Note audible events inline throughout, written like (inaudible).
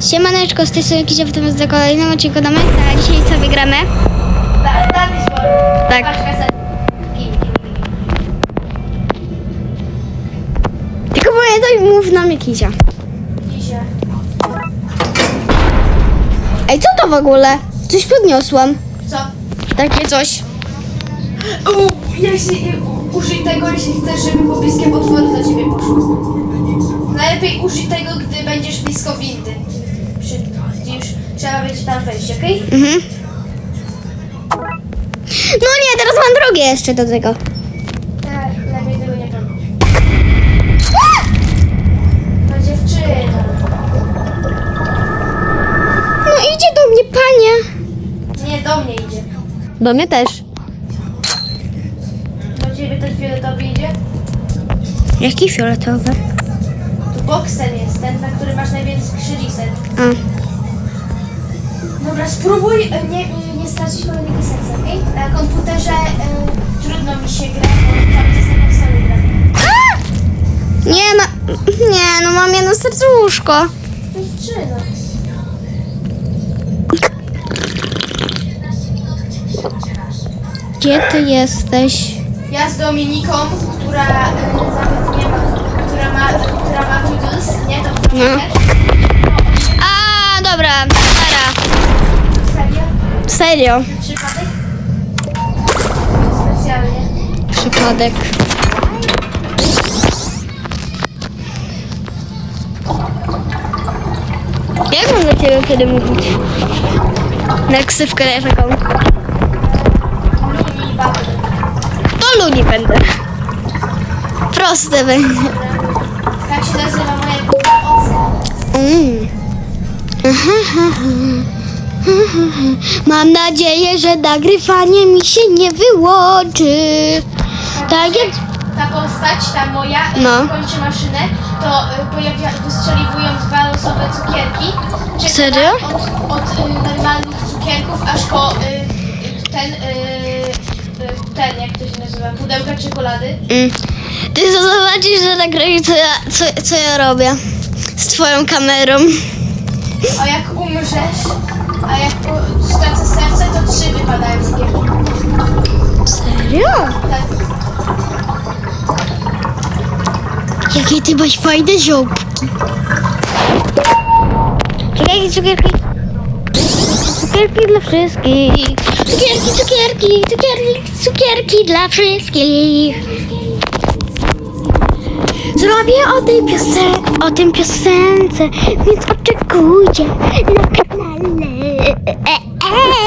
Siemaneczko, z tej strony Kizia, witam do kolejnego odcinku do Menta. A dzisiaj co wygramy? Tak. Tylko pamiętaj, mów na mnie Kizia. Ej, co to w ogóle? Coś podniosłam. Co? Takie coś. U, jeśli, u, użyj tego, jeśli chcesz, żeby pobliskie potwory do ciebie poszły. Najlepiej użyj tego, gdy będziesz blisko windy. Trzeba będzie tam wejść, okej? Mhm. No nie, teraz mam drugie jeszcze do tego. Okay? Lepiej tego nie robić. (laughs) To dziewczyna. No idzie do mnie, panie. Nie, do mnie idzie. Do mnie też. Do ciebie ten fioletowy idzie? Jaki fioletowy? Tu boksen jest, ten, na który masz największy reset. A. Dobra, spróbuj e, nie, nie, nie stracić kolejnego serca, okej? Na komputerze e, trudno mi się gra, bo cały czas na konsoli gram. Nie ma... Nie, no mam jedno serduszko. Dziewczyno. Gdzie ty jesteś? Ja z Dominiką, która e, nawet nie ma, która ma, która ma Doodles, nie? To No. no. A, dobra. Serio? Przypadek? Specjalnie. Przypadek. Jak mam do ciebie kiedy mówić? Na ksywkę taką. To Luni będę. Proste będzie. Tak się nazywa moja grupa Ocean. Mm. (laughs) Mam nadzieję, że nagrywanie mi się nie wyłączy. Tak jak... ta postać, ta moja, No. no. kończy maszynę, to y, pojawia, wystrzeliwują dwa losowe cukierki. Czeka Serio? Od, od y, normalnych cukierków aż po y, y, ten, y, y, ten, jak to się nazywa, pudełka czekolady. Mm. Ty zobaczysz, że nagraj co ja, co, co ja robię z twoją kamerą. A jak umrzesz, a jak stracę serce, to trzy wypadają cukierki. Serio? Tak. Jakie ty masz fajne ziąbki. Cukierki, cukierki. Cukierki dla wszystkich. Cukierki, cukierki, cukierki, cukierki dla wszystkich. Zrobię o tej piosence, o tym piosence, więc oczekujcie na kanale. E, e,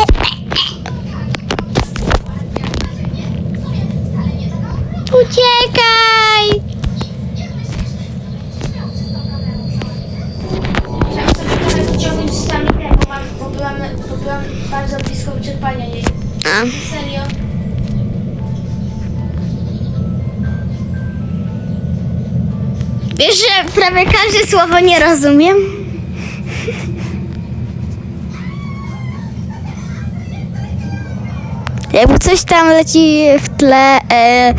Wiesz, że prawie każde słowo nie rozumiem? Jakby coś tam leci w tle. E...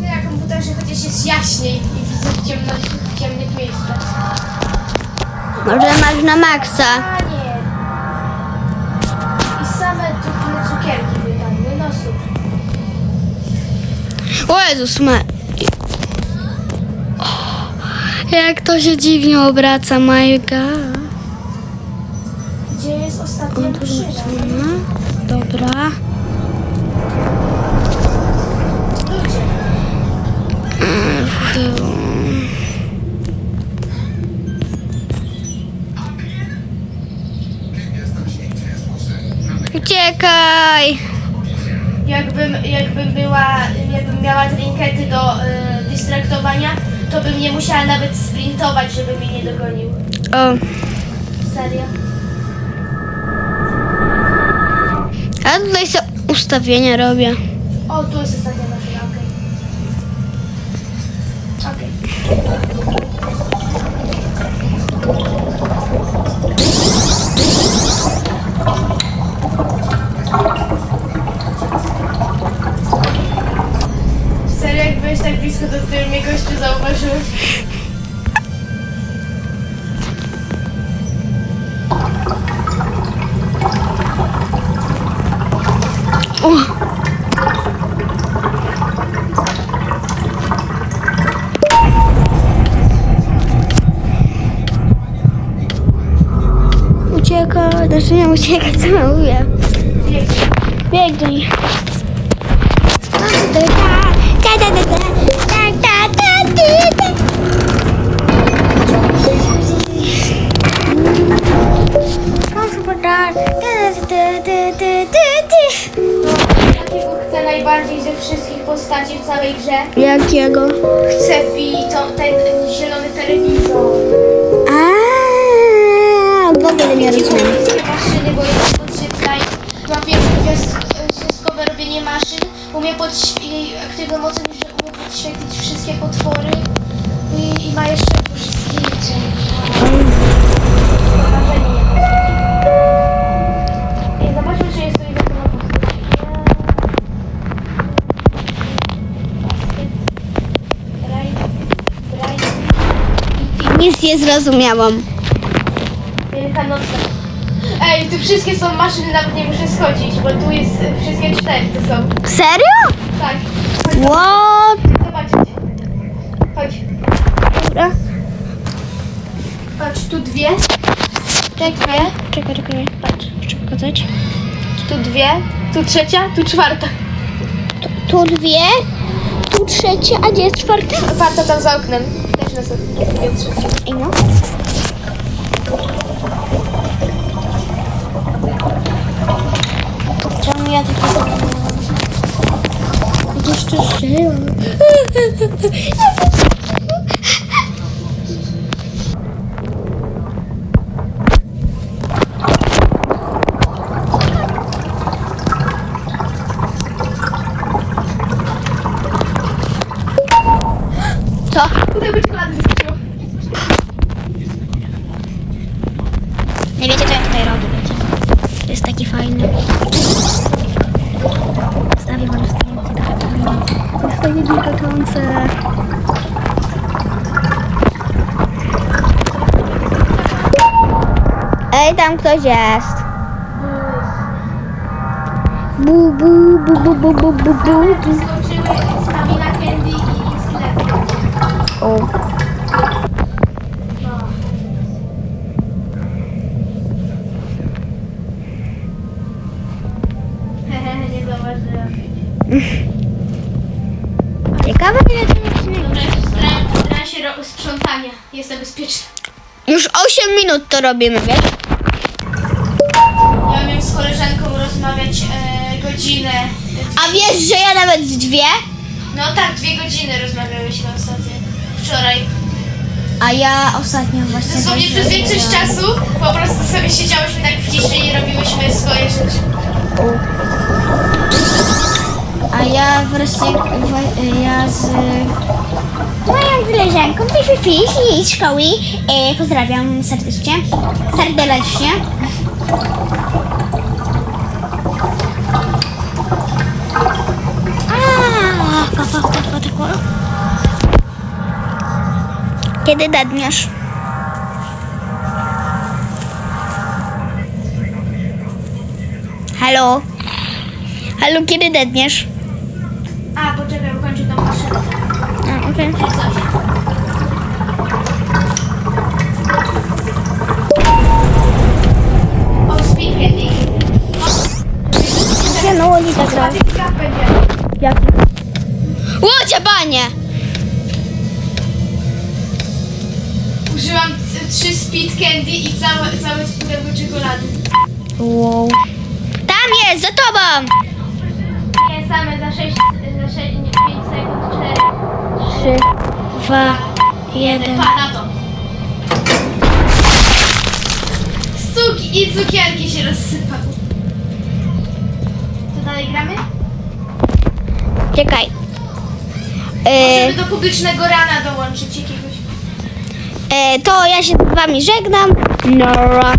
Na komputerze chociaż jest jaśniej i widzę w, ciemności, w ciemnych miejscach. Może masz na maksa. I same duple cukierki wypadły, no super. O Jezus ma... Jak to się dziwnie obraca, my god. Gdzie jest ostatnia maszyna? Dobra. Uciekaj! Jakbym, jakbym była, jakbym miała trinkety do y, distraktowania, to bym nie musiała nawet sprintować, żeby mnie nie dogonił. O. Serio? A tutaj sobie ustawienia robię. O, tu jest ostatnia O. Ucieka, znaczy nie ucieka, co ja mówię. Biegnij. Jakiego całej grze? Jakiego? Chcę Fi, to ten zielony telewizor. A, w ogóle nie rozumiem. Wszystkie maszyny, bo jest podświetlaj. Ma pierwsze gwiazd- gwiazdkowe robienie maszyn. Umie jej aktywną mocą, że umie podświetlić wszystkie potwory. I, i ma jeszcze zdjęcie. Ej, zobaczmy, czy jest to jego nowa postać. Basket. Raj. Nie zrozumiałam. Wielkanocna. Ej, tu wszystkie są maszyny, nawet nie muszę schodzić, bo tu jest y, wszystkie cztery, to są. Serio? Tak. Chodź, What? Chodź. Dobra. Patrz, tu dwie. Tak, dwie. Czekaj, czekaj. Patrz, chcę pokazać. Tu dwie. Tu trzecia, tu czwarta. Tu dwie, tu trzecia, a gdzie jest czwarta? Czwarta tam za oknem. Business of Engel. 정리해 줄게요. 이게 진짜 싫어요. fajny. Stawię wam stanowisko. Fajnie wilgoczące. Ej, tam ktoś jest. Bu, bu, bu, bu, bu, bu, bu, bu. Skoczyły z Kamila Candy i z O. Ciekawe, ile to jest minut. Dobra, jest w razie ro- sprzątania. Jestem bezpieczna. Już 8 minut to robimy, wiesz? Ja miałem z koleżanką rozmawiać e, godzinę. A wiesz, że ja nawet z dwie? No tak, dwie godziny rozmawiałyśmy ostatnio. Wczoraj. A ja ostatnio właśnie. Dosłownie przez większość czasu po prostu sobie siedziałyśmy tak w ciszy i robiłyśmy swoje rzeczy. A ja wreszcie. w- Ja z. Moją koleżanką wyszły z szkoły. E, pozdrawiam serdecznie. Serdecznie. Tako. Kiedy dadniesz? Halo? Halo, kiedy dedniesz? A, poczekaj, ukończę tą maszynę. A, okej. O, speed candy. Ja no. Patyka będzie. Jaki? Łodzie, banie! Użyłam t- trzy speed candy i całe, całe pudełko czekolady. Wow. Tam jest, za tobą! Nie, same za 6, za 6, 5 sekund, 4. Trzy, dwa, jeden. Pa, na to. Stuki i cukierki się rozsypały. To dalej gramy? Czekaj. E, Żeby do publicznego rana dołączyć jakiegoś. e, to ja się z wami żegnam. Nora.